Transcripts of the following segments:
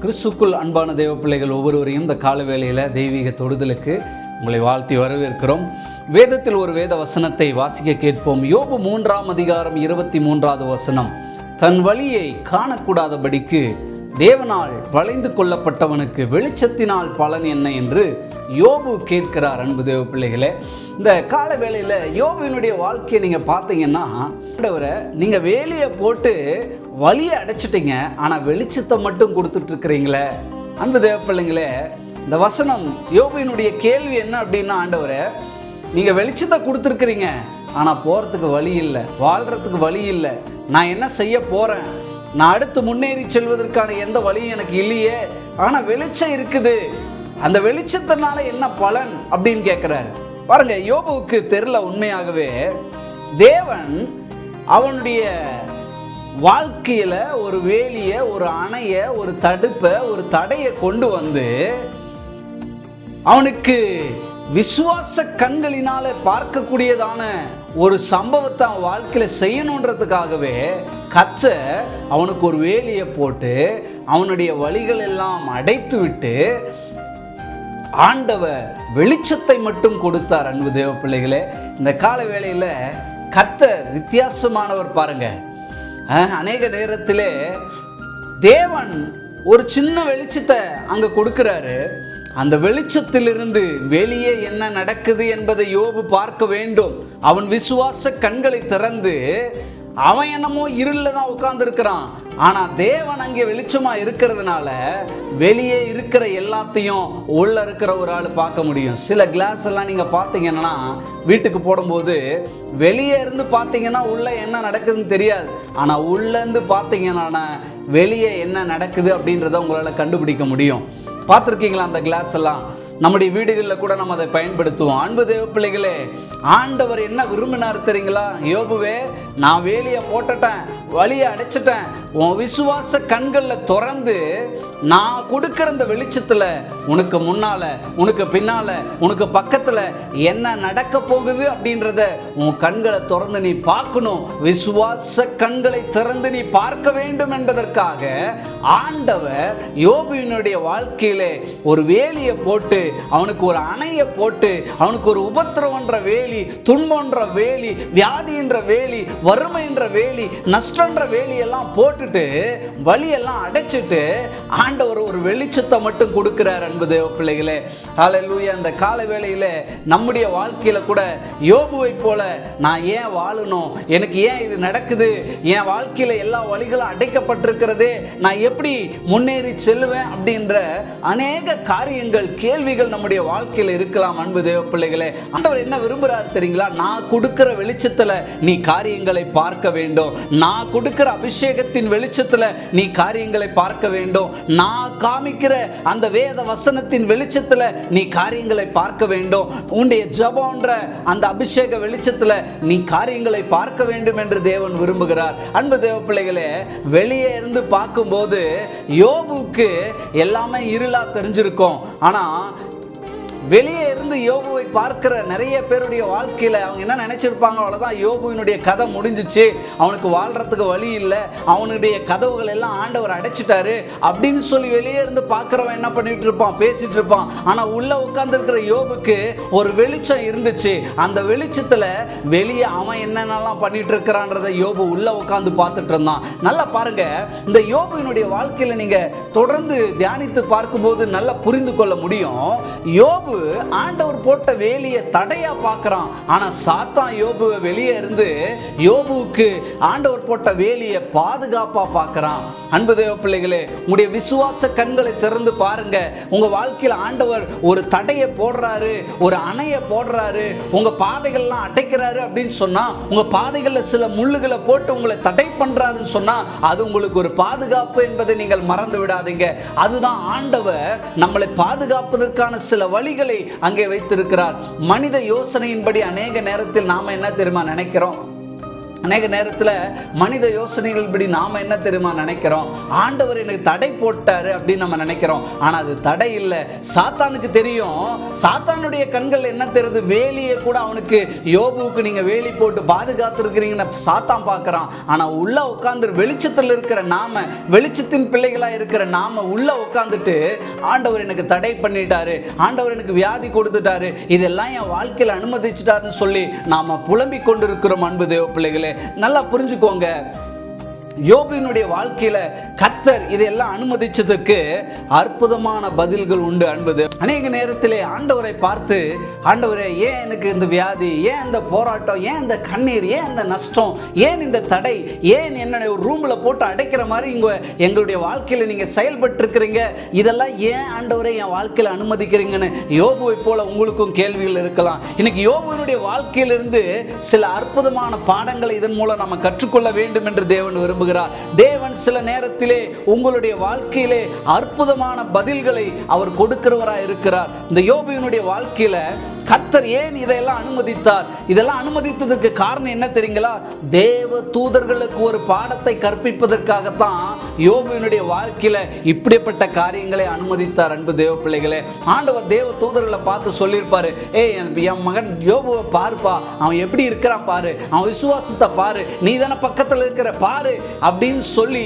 கிறிஸ்துக்குள் அன்பான தெய்வ பிள்ளைகள் ஒவ்வொருவரையும் இந்த கால வேளையில் தெய்வீக தொடுதலுக்கு உங்களை வாழ்த்தி வரவேற்கிறோம். வேதத்தில் ஒரு வேத வசனத்தை வாசிக்க கேட்போம். யோபு மூன்றாம் அதிகாரம் இருபத்தி மூன்றாவது வசனம். தன் வழியை காணக்கூடாதபடிக்கு தேவனால் வளைந்து கொள்ளப்பட்டவனுக்கு வெளிச்சத்தினால் பலன் என்ன என்று யோபு கேட்கிறார். அன்பு தேவ பிள்ளைகளே இந்த கால வேளையில் யோபுவினுடைய வாழ்க்கையை நீங்கள் பார்த்தீங்கன்னா ஆண்டவரை நீங்கள் வேலையை போட்டு வழியை அடைச்சிட்டீங்க ஆனால் வெளிச்சத்தை மட்டும் கொடுத்துட்ருக்குறீங்களே. அன்பு தேவப்பிள்ளைங்களே இந்த வசனம் யோபியினுடைய கேள்வி என்ன அப்படின்னா ஆண்டவரே நீங்கள் வெளிச்சத்தை கொடுத்துருக்குறீங்க ஆனால் போகிறதுக்கு வழி இல்லை வாழ்கிறதுக்கு வழி இல்லை. நான் என்ன செய்ய போகிறேன் நான் அடுத்து முன்னேறி செல்வதற்கான எந்த வழியும் எனக்கு இல்லையே. ஆனால் வெளிச்சம் இருக்குது. அந்த வெளிச்சத்தினால என்ன பலன் அப்படின்னு கேட்குறாரு பாருங்க யோபுவுக்கு தெரில உண்மையாகவே தேவன் அவனுடைய வாழ்க்கையில் ஒரு வேலியை ஒரு அணையை ஒரு தடுப்பை ஒரு தடையை கொண்டு வந்து அவனுக்கு விசுவாச கண்களினால பார்க்கக்கூடியதான ஒரு சம்பவத்தை அவன் வாழ்க்கையில் செய்யணுன்றதுக்காகவே கச்ச அவனுக்கு ஒரு வேலியை போட்டு அவனுடைய வழிகள் எல்லாம் அடைத்து விட்டு ஆண்டவ வெளிச்சத்தை மட்டும் கொடுத்தார் அன்பு தேவ பிள்ளைகளே இந்த கால வேளையில் கத்தர் வித்தியாசமானவர் பாருங்கள் அநேக நேரத்திலே தேவன் ஒரு சின்ன வெளிச்சத்தை அங்கே கொடுக்குறாரு. அந்த வெளிச்சத்திலிருந்து வெளியே என்ன நடக்குது என்பதை யோபு பார்க்க வேண்டும். அவன் விசுவாச கண்களை திறந்து அவன் என்னமோ இருளில் தான் உட்கார்ந்துருக்கிறான். ஆனால் தேவன் அங்கே வெளிச்சமாக இருக்கிறதுனால வெளியே இருக்கிற எல்லாத்தையும் உள்ள இருக்கிற ஒரு ஆள் பார்க்க முடியும். சில கிளாஸ் எல்லாம் நீங்கள் பார்த்தீங்கன்னா வீட்டுக்கு போடும்போது வெளியே இருந்து பார்த்தீங்கன்னா உள்ளே என்ன நடக்குதுன்னு தெரியாது. ஆனால் உள்ளேருந்து பார்த்தீங்கன்னா வெளியே என்ன நடக்குது அப்படின்றத உங்களால் கண்டுபிடிக்க முடியும். பார்த்துருக்கீங்களா அந்த கிளாஸ் எல்லாம்? நம்முடைய வீடுகளில் கூட நம்ம அதை பயன்படுத்துவோம். அன்பு தேவ பிள்ளைகளே ஆண்டவர் என்ன விரும்பினார் தெரியுங்களா? யோபுவே நான் வேலியை போட்டுட்டேன் வழியை அடைச்சிட்டேன். உன் விசுவாச கண்களில் திறந்து நான் கொடுக்குற இந்த வெளிச்சத்தில் உனக்கு முன்னால் உனக்கு பின்னால் உனக்கு பக்கத்தில் என்ன நடக்க போகுது அப்படின்றத உன் கண்களை திறந்து நீ பார்க்கணும். விசுவாச கண்களை திறந்து நீ பார்க்க வேண்டும் என்பதற்காக ஆண்டவர் யோபுவினுடைய வாழ்க்கையில் ஒரு வேலியை போட்டு அவனுக்கு ஒரு அணையை போட்டு அவனுக்கு ஒரு உபத்திரவன்ற வேலி துன்பன்ற வேலி வியாதின்ற வேலி வறுமைன்ற வேலி நஷ்டன்ற வேலியெல்லாம் போட்டுட்டு வழியெல்லாம் அடைச்சிட்டு ஆண்டவர் ஒரு வெளிச்சத்தை மட்டும் கொடுக்கிறார் அன்பு தேவ பிள்ளைகளே. ஹalleluya. அந்த கால வேளையில் நம்முடைய வாழ்க்கையில கூட யோபுவை போல நான் ஏன் வாழணும்? எனக்கு ஏன் இது நடக்குது? என் வாழ்க்கையில எல்லா வழிகளும் அடைக்கப்பட்டிருக்கிறதே. நான் எப்படி முன்னேறி செல்லுவேன் அப்படின்ற அநேக காரியங்கள் கேள்விகள் நம்முடைய வாழ்க்கையில் இருக்கலாம் அன்பு தேவ பிள்ளைகளே. ஆண்டவர் என்ன விரும்புறாரு தெரியுங்களா? நான் கொடுக்கிற வெளிச்சத்துல நீ காரியங்களை பார்க்க வேண்டும். நான் கொடுக்கிற அபிஷேகத்தின் வெளிச்சத்துல நீ காரியங்களை பார்க்க வேண்டும். நான் காமிக்கிற அந்த வேத வசனத்தின் வெளிச்சத்துல நீ காரியங்களை பார்க்க வேண்டும். உன்னுடைய ஜபம்ன்ற அந்த அபிஷேக வெளிச்சத்துல நீ காரியங்களை பார்க்க வேண்டும் என்று தேவன் விரும்புகிறார். அன்பு தேவ பிள்ளைகளே வெளியே இருந்து பார்க்கும்போது யோபுக்கு எல்லாமே இருளா தெரிஞ்சிருக்கும். ஆனா வெளியே இருந்து யோபுவை பார்க்கிற நிறைய பேருடைய வாழ்க்கையில் அவங்க என்ன நினைச்சிருப்பாங்க? அவ்வளோதான் யோபுவினுடைய கதை முடிஞ்சிச்சு. அவனுக்கு வாழ்கிறதுக்கு வழி இல்லை. அவனுடைய கதவுகள் எல்லாம் ஆண்டவர் அடைச்சிட்டாரு அப்படின்னு சொல்லி வெளியே இருந்து பார்க்குறவன் என்ன பண்ணிட்டு இருப்பான்? பேசிட்டு இருப்பான். ஆனால் உள்ளே உட்காந்துருக்கிற யோபுக்கு ஒரு வெளிச்சம் இருந்துச்சு. அந்த வெளிச்சத்தில் வெளியே அவன் என்னென்னலாம் பண்ணிட்டு இருக்கிறான்றதை யோபு உள்ளே உட்காந்து பார்த்துட்டு இருந்தான். நல்லா பாருங்க. இந்த யோபுவினுடைய வாழ்க்கையில் நீங்கள் தொடர்ந்து தியானித்து பார்க்கும்போது நல்லா புரிந்து கொள்ள முடியும். யோபு யோபு ஆண்டவர் போட்ட வேலியை தடையா பார்க்கறான். ஆனா சாத்தான் யோபுவை வெளியே இருந்து யோபுவுக்கு ஆண்டவர் போட்ட வேலியை பாதுகாப்பா பார்க்கறான். அன்பு தேவ பிள்ளைகளே உங்களுடைய விசுவாச கண்களை திறந்து பாருங்க. உங்க வாழ்க்கையில் ஆண்டவர் ஒரு தடையை போடுறாரு ஒரு அணையை போடுறாரு உங்க பாதைகள்லாம் அடைக்கிறாரு அப்படின்னு சொன்னா உங்க பாதைகளில் சில முள்ளுகளை போட்டு உங்களை தடை பண்றாருன்னு சொன்னா அது உங்களுக்கு ஒரு பாதுகாப்பு என்பதை நீங்கள் மறந்து விடாதீங்க. அதுதான் ஆண்டவர் நம்மளை பாதுகாப்பதற்கான சில வழிகள் அங்கே வைத்திருக்கிறார். மனித யோசனையின்படி அநேக நேரத்தில் நாம என்ன தெரியுமா நினைக்கிறோம்? அநேக நேரத்தில் மனித யோசனைகள் இப்படி நாம் என்ன தெரியுமா நினைக்கிறோம்? ஆண்டவர் எனக்கு தடை போட்டார் அப்படின்னு நம்ம நினைக்கிறோம். ஆனால் அது தடை இல்லை. சாத்தானுக்கு தெரியும். சாத்தானுடைய கண்கள் என்ன தெரியுது? வேலியை கூட அவனுக்கு யோபுவுக்கு நீங்கள் வேலி போட்டு பாதுகாத்துருக்கிறீங்கன்னு சாத்தான் பார்க்குறான் ஆனால் உள்ளே உட்காந்து வெளிச்சத்தில் இருக்கிற நாம வெளிச்சத்தின் பிள்ளைகளாக இருக்கிற நாம உள்ளே உட்காந்துட்டு ஆண்டவர் எனக்கு தடை பண்ணிட்டாரு. ஆண்டவர் எனக்கு வியாதி கொடுத்துட்டாரு. இதெல்லாம் என் வாழ்க்கையில் அனுமதிச்சிட்டாருன்னு சொல்லி நாம் புலம்பிக் கொண்டிருக்கிறோம் அன்பு தேவ பிள்ளைகளே. நல்லா புரிஞ்சுக்கோங்க. யோபினுடைய வாழ்க்கையில கத்தர் இதையெல்லாம் அனுமதிச்சதுக்கு அற்புதமான பதில்கள் உண்டு அன்பது அநேக நேரத்திலே ஆண்டவரை பார்த்து ஆண்டவரே ஏன் எனக்கு இந்த வியாதி? ஏன் இந்த போராட்டம்? ஏன் இந்த கண்ணீர்? ஏன் இந்த நஷ்டம்? ஏன் இந்த தடை? ஏன் என்னுடைய ஒரு ரூமில் போட்டு அடைக்கிற மாதிரி இங்க எங்களுடைய வாழ்க்கையில் நீங்கள் செயல்பட்டு இருக்கிறீங்க இதெல்லாம் ஏன் ஆண்டவரை என் வாழ்க்கையில் அனுமதிக்கிறீங்கன்னு? யோபுவை போல உங்களுக்கும் கேள்விகள் இருக்கலாம். இன்னைக்கு யோபுவினுடைய வாழ்க்கையிலிருந்து சில அற்புதமான பாடங்களை இதன் மூலம் நம்ம கற்றுக்கொள்ள வேண்டும் என்று தேவன் விரும்புகிறார். தேவன் சில நேரத்திலே உங்களுடைய வாழ்க்கையிலே அற்புதமான பதில்களை அவர் கொடுக்கிறவராக இருக்கிறார் இந்த யோபியனுடைய வாழ்க்கையில கத்தர் ஏன் இதையெல்லாம் அனுமதித்தார்? இதெல்லாம் அனுமதித்ததுக்கு காரணம் என்ன தெரியுங்களா? தேவ தூதர்களுக்கு ஒரு பாடத்தை கற்பிப்பதற்காகத்தான் யோபுவினுடைய வாழ்க்கையில இப்படிப்பட்ட காரியங்களை அனுமதித்தார் அன்பு தேவ பிள்ளைகளே. ஆண்டவர் தேவ தூதர்களை பார்த்து சொல்லியிருப்பாரு. ஏய் என் மகன் யோபுவை பாருப்பா. அவன் எப்படி இருக்கிறான் பாரு. அவன் விசுவாசத்தை பாரு. நீ தானே பக்கத்தில் இருக்கிற பாரு. அப்படின்னு சொல்லி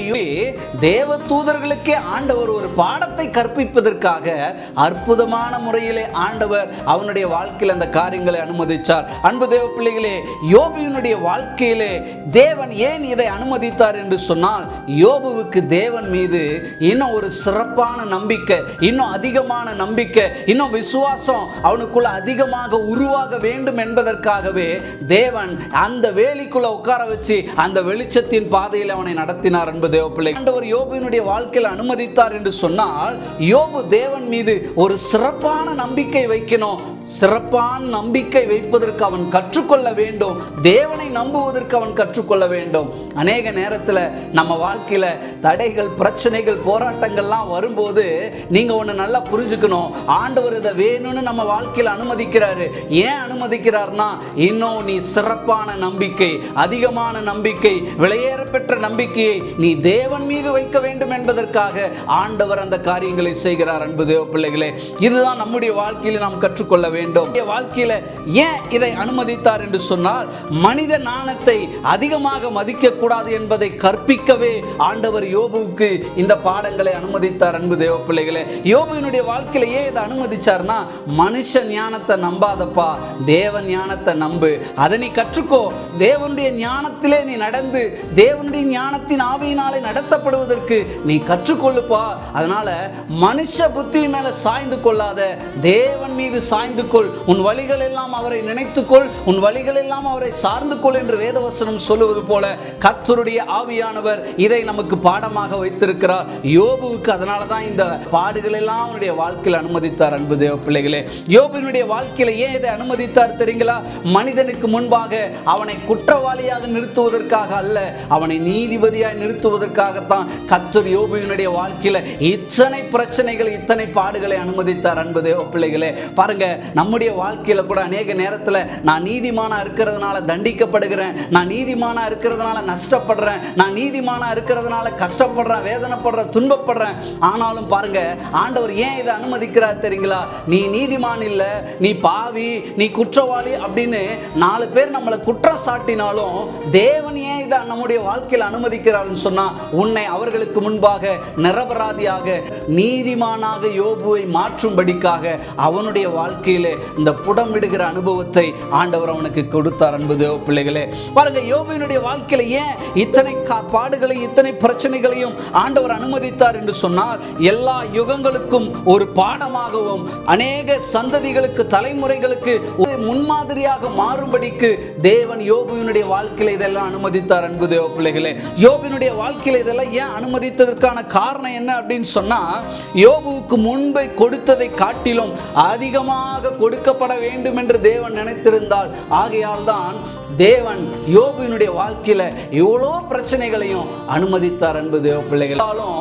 தேவ தூதர்களுக்கே ஆண்டவர் ஒரு பாடத்தை கற்பிப்பதற்காக அற்புதமான முறையிலே ஆண்டவர் அவனுடைய வாழ்க்கை வாழ்க்கையில் அந்த காரியங்களை அனுமதிச்சார். அன்பு தேவ பிள்ளைகளே யோபியினுடைய வாழ்க்கையிலே தேவன் ஏன் இதை அனுமதித்தார் என்று சொன்னால் யோபுவுக்கு தேவன் மீது இன்னும் ஒரு சிறப்பான நம்பிக்கை இன்னும் அதிகமான நம்பிக்கை இன்னும் விசுவாசம் அவனுக்குள்ள அதிகமாக உருவாக வேண்டும் என்பதற்காகவே தேவன் அந்த வேலிக்குள்ள உட்கார வச்சு அந்த வெளிச்சத்தின் பாதையில் அவனை நடத்தினார் என்பது தேவ பிள்ளை ஆண்டவர் யோபுவினுடைய வாழ்க்கையில் அனுமதித்தார் என்று சொன்னால் யோபு தேவன் மீது ஒரு சிறப்பான நம்பிக்கை வைக்கணும். சிறப்பான நம்பிக்கை வைப்பதற்கு அவன் கற்றுக்கொள்ள வேண்டும். தேவனை நம்புவதற்கு அவன் கற்றுக்கொள்ள வேண்டும். அநேக நேரத்தில் நம்ம வாழ்க்கையில் தடைகள் பிரச்சனைகள் போராட்டங்கள்லாம் வரும்போது நீங்கள் ஒன்று நல்லா புரிஞ்சுக்கணும். ஆண்டவர் இதை வேணும்னு நம்ம வாழ்க்கையில் அனுமதிக்கிறாரு. ஏன் அனுமதிக்கிறார்னா இன்னும் நீ சிறப்பான நம்பிக்கை அதிகமான நம்பிக்கை விலையேற பெற்ற நம்பிக்கையை நீ தேவன் மீது வைக்க வேண்டும் என்பதற்காக ஆண்டவர் அந்த காரியங்களை செய்கிறார் அன்பு தேவ பிள்ளைகளே. இதுதான் நம்முடைய வாழ்க்கையில் நாம் கற்றுக்கொள்ள வேண்டும். வாழ்க்கையில ஏன் இதை அனுமதித்தார் என்று சொன்னால் மனித நாணத்தை அதிகமாக மதிக்க கூடாது என்பதை கற்பிக்கவே ஆண்டவர் யோபுவுக்கு இந்த பாடங்களை அனுமதித்தார் அன்பு தேவ பிள்ளைகளே யோபுவினுடைய வாழ்க்கையில ஏன் இதை அனுமதிச்சார்னா மனுஷ ஞானத்தை நம்பாதப்பா தேவ ஞானத்தை நம்பு. அதை நீ கற்றுக்கோ. தேவனுடைய ஞானத்திலே நீ நடந்து தேவனுடைய ஞானத்தின் ஆவியினாலே நடத்தப்படுவதற்கு நீ கற்றுக்கொள்ளுப்பா. அதனால மனுஷ புத்தி மேல சாய்ந்து கொள்ளாத தேவன் மீது சாய்ந்து கொள் உன் வழிகள் எல்லாம் அவரை நினைத்துக்கொள். உன் வழிகள் எல்லாம் அவரை சார்ந்து கொள் என்று வேதவசனம் சொல்லுவது போல கத்தருடைய ஆவியானவர் இதை நமக்கு பாடமாக வைத்திருக்கிறார். யோபுவுக்கு அதனால தான் இந்த பாடுகள் எல்லாம் அவனுடைய வாழ்க்கையில் அனுமதித்தார் அன்பு தேவ பிள்ளைகளே. யோபுவினுடைய வாழ்க்கையில் ஏன் இதை அனுமதித்தார் தெரியுங்களா? மனிதனுக்கு முன்பாக அவனை குற்றவாளியாக நிறுத்துவதற்காக அல்ல அவனை நீதிபதியாய் நிறுத்துவதற்காகத்தான் கத்தர் யோபுவினுடைய வாழ்க்கையில் இத்தனை பிரச்சனைகள் இத்தனை பாடுகளை அனுமதித்தார் அன்பு தேவ பிள்ளைகளே. பாருங்க நம்முடைய வாழ்க்கையில கூட அநேக நேரத்தில் நான் நீதிமானாக இருக்கிறதுனால தண்டிக்கப்படுகிறேன் நான் நீதிமானாக இருக்கிறதுனால நஷ்டப்படுறேன் நான் நீதிமானாக இருக்கிறதுனால கஷ்டப்படுறேன் வேதனைப்படுறேன் துன்பப்படுறேன். ஆனாலும் பாருங்க ஆண்டவர் ஏன் இதை அனுமதிக்கிறார் தெரியுங்களா? நீ நீதிமான் இல்லை நீ பாவி நீ குற்றவாளி அப்படின்னு நாலு பேர் நம்மளை குற்றம் சாட்டினாலும் தேவன் ஏன் இதை நம்முடைய வாழ்க்கையில் அனுமதிக்கிறார்னு சொன்னா உன்னை அவர்களுக்கு முன்பாக நிரபராதியாக நீதிமானாக யோபுவை மாற்றும்படிக்காக அவனுடைய வாழ்க்கையில் வாழ்க்கையிலே இந்த புடமிடுகிற அனுபவத்தை ஆண்டவர் அவனுக்கு கொடுத்தார் அன்பு பிள்ளைகளே. பாருங்க யோபுவினுடைய வாழ்க்கையில ஏன் இத்தனை பாடுகளை இத்தனை பிரச்சனைகளையும் ஆண்டவர் அனுமதித்தார் என்று சொன்னால் எல்லா யுகங்களுக்கும் ஒரு பாடமாகவும் அநேக சந்ததிகளுக்கு தலைமுறைகளுக்கு முன்மாதிரியாக மாறும்படிக்கு தேவன் யோபுவினுடைய வாழ்க்கையில இதெல்லாம் அனுமதித்தார் அன்பு தேவ பிள்ளைகளே. யோபினுடைய வாழ்க்கையில இதெல்லாம் ஏன் அனுமதித்ததற்கான காரணம் என்ன அப்படின்னு சொன்னா யோபுவுக்கு முன்பை கொடுத்ததை காட்டிலும் அதிகமாக கொடுக்கப்பட வேண்டும் என்று தேவன் நினைத்திருந்தால் ஆகையால் தான் தேவன் யோபுவினுடைய வாழ்க்கையில் எவ்வளோ பிரச்சனைகளையும் அனுமதித்தார் என்பது பிள்ளைகளாலும்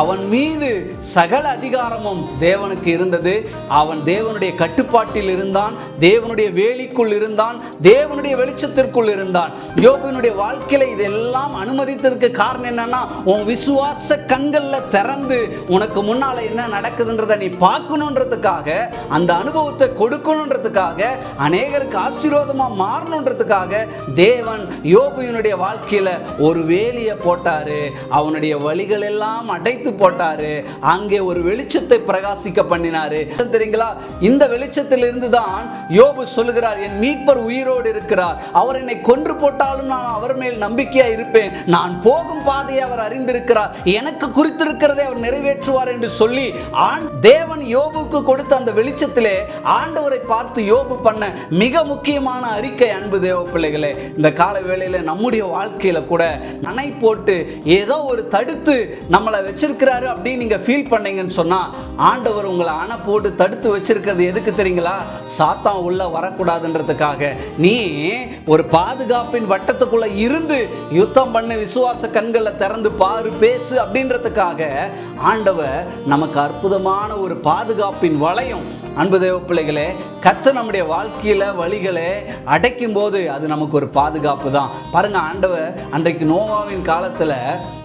அவன் மீது சகல அதிகாரமும் தேவனுக்கு இருந்தது. அவன் தேவனுடைய கட்டுப்பாட்டில் இருந்தான். தேவனுடைய வேலிக்குள் இருந்தான். தேவனுடைய வெளிச்சத்திற்குள் இருந்தான். யோபுவினுடைய வாழ்க்கையில் இதெல்லாம் அனுமதித்ததற்கு காரணம் என்னன்னா உன் விசுவாச கண்களில் திறந்து உனக்கு முன்னால என்ன நடக்குதுன்றதை நீ பார்க்கணுன்றதுக்காக அந்த அனுபவத்தை கொடுக்கணுன்றதுக்காக அநேகருக்கு ஆசீர்வாதமாக மாறணுன்றதுக்காக தேவன் யோபியனுடைய வாழ்க்கையில ஒரு வேலியை போட்டாரு. அவனுடைய வழிகள் எல்லாம் அடைத்து போட்டாரு. அங்கே ஒரு வெளிச்சத்தை பிரகாசிக்க பண்ணினாரு. தெரியுங்களா? இந்த வெளிச்சத்திலிருந்து தான் யோபு சொல்கிறார் என் மீட்பர் உயிரோடு இருக்கிறார். அவர் என்னை கொன்று போட்டாலும் நான் அவர் மேல் நம்பிக்கையா இருப்பேன். நான் போகும் பாதையை அவர் அறிந்திருக்கிறார். எனக்கு குறித்திருக்கிறதை அவர் நிறைவேற்றுவார் என்று சொல்லி ஆண் தேவன் யோபுக்கு கொடுத்த அந்த வெளிச்சத்திலே ஆண்டவரை பார்த்து யோபு பண்ண மிக முக்கியமான அறிக்கை அன்பு தேவப்பிள்ளை பிள்ளைகளே இந்த கால வேளையில் நம்முடைய வாழ்க்கையில் கூட நனை போட்டு ஏதோ ஒரு தடுத்து நம்மளை வச்சிருக்கிறாரு அப்படின்னு நீங்கள் ஃபீல் பண்ணீங்கன்னு சொன்னால் ஆண்டவர் உங்களை அணை போட்டு தடுத்து வச்சிருக்கிறது எதுக்கு தெரியுங்களா? சாத்தான் உள்ள வரக்கூடாதுன்றதுக்காக. நீ ஒரு பாதுகாப்பின் வட்டத்துக்குள்ள இருந்து யுத்தம் பண்ண விசுவாச கண்களை திறந்து பாரு பேசு அப்படின்றதுக்காக ஆண்டவர் நமக்கு அற்புதமான ஒரு பாதுகாப்பின் வளையம். அன்பு தேவ பிள்ளைகளே கத்து நம்முடைய வாழ்க்கையில் வழிகளை அடைக்கும் போது அது நமக்கு ஒரு பாதுகாப்பு தான். பாருங்க ஆண்டவர் அன்றைக்கு நோவாவின் காலத்தில்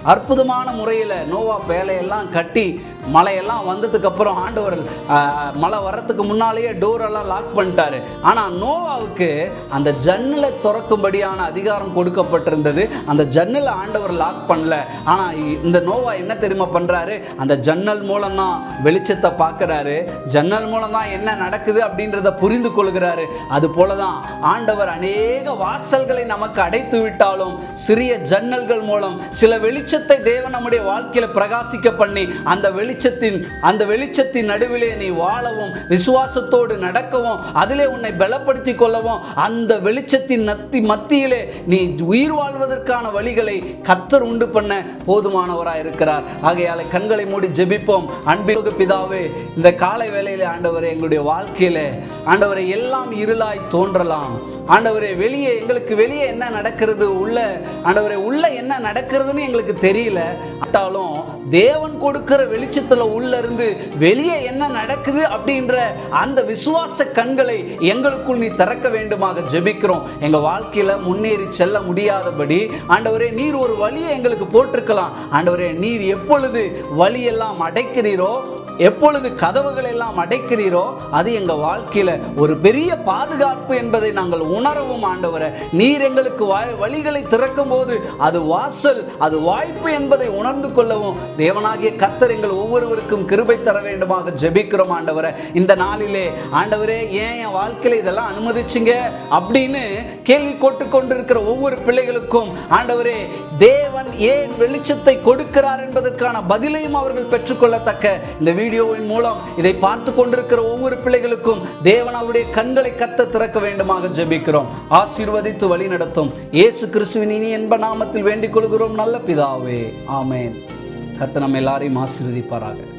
அற்புதமான முறையில் நோவா பேலையெல்லாம் கட்டி மழையெல்லாம் வந்ததுக்கு அப்புறம் ஆண்டவர் மழை வர்றதுக்கு முன்னாலேயே டோரெல்லாம் லாக் பண்ணிட்டாரு. ஆனால் நோவாவுக்கு அந்த ஜன்னலை திறக்கும்படியான அதிகாரம் கொடுக்கப்பட்டிருந்தது. அந்த ஜன்னலை ஆண்டவர் லாக் பண்ணல. ஆனால் இந்த நோவா என்ன தெரியுமா பண்ணுறாரு அந்த ஜன்னல் மூலம் தான் வெளிச்சத்தை பார்க்குறாரு. ஜன்னல் மூலம் தான் என்ன நடக்குது அப்படின்றத புரிந்து கொள்கிறாரு. அது போல தான் ஆண்டவர் அநேக வாசல்களை நமக்கு அடைத்து விட்டாலும் சிறிய ஜன்னல்கள் மூலம் சில வெளிச்சத்தை தேவன் நம்முடைய வாழ்க்கையில் பிரகாசிக்க பண்ணி அந்த வெளிச்சத்தின் அந்த வெளிச்சத்தின் நடுவிலே நீ வாழவும் விசுவாசத்தோடு நடக்கவும் அதிலே உன்னை பலப்படுத்தி கொள்ளவும் அந்த வெளிச்சத்தின் நத்தி மத்தியிலே நீ உயிர் வாழ்வதற்கான வழிகளை கத்தர் உண்டு பண்ண போதுமானவராய் இருக்கிறார். ஆகையால கண்களை மூடி ஜெபிப்போம். அன்பிற்கு பிதாவே இந்த காலை வேளையிலே ஆண்டவரை எங்களுடைய வாழ்க்கையில ஆண்டவரை எல்லாம் இருளாய் தோன்றலாம். ஆண்டவரே வெளியே எங்களுக்கு வெளியே என்ன நடக்கிறது? உள்ள ஆண்டவரே உள்ள என்ன நடக்கிறதுன்னு எங்களுக்கு தெரியல. ஆட்டாலும் தேவன் கொடுக்கிற வெளிச்சத்துல உள்ள இருந்து வெளியே என்ன நடக்குது அப்படின்ற அந்த விசுவாச கண்களை எங்களுக்குள் நீ திறக்க வேண்டுமாக ஜெபிக்கிறோம். எங்க வாழ்க்கையில முன்னேறி செல்ல முடியாதபடி ஆண்டவரே நீர் ஒரு வழியை எங்களுக்கு போட்டிருக்கலாம். ஆண்டவரே நீர் எப்பொழுது வழியெல்லாம் அடைக்கிறீரோ எப்பொழுது கதவுகள் எல்லாம் அடைக்கிறீரோ அது எங்க வாழ்க்கையில ஒரு பெரிய பாதுகாப்பு என்பதை நாங்கள் உணரவும் ஆண்டவரை. நீர் எங்களுக்கு வா- வழிகளை திறக்கும் போது அது வாசல் அது வாய்ப்பு என்பதை உணர்ந்து கொள்ளவும். தேவனாகிய கத்தர் எங்கள் ஒவ்வொருவருக்கும் கிருபை தர வேண்டுமாக ஜெபிக்கிறோம் ஆண்டவரை. இந்த நாளிலே ஆண்டவரே ஏன் என் வாழ்க்கையில இதெல்லாம் அனுமதிச்சிங்க? அப்படின்னு கேள்வி கொண்டு கொண்டிருக்கிற ஒவ்வொரு பிள்ளைகளுக்கும் ஆண்டவரே தேவன் ஏன் வெளிச்சத்தை கொடுக்கிறார் என்பதற்கான பதிலையும் அவர்கள் பெற்றுக்கொள்ளத்தக்க இந்த வீடியோவின் மூலம் இதை பார்த்து கொண்டிருக்கிற ஒவ்வொரு பிள்ளைகளுக்கும் தேவன் அவருடைய கண்களை கத்த திறக்க வேண்டுமாக ஜெபிக்கிறோம். ஆசீர்வதித்து வழி நடத்தும். இயேசு கிறிஸ்துவின் இனி என்ப நாமத்தில் வேண்டிக் கொள்கிறோம். நல்ல பிதாவே. ஆமேன். கத்த நம்ம எல்லாரையும் ஆசீர்வதிப்பாராக.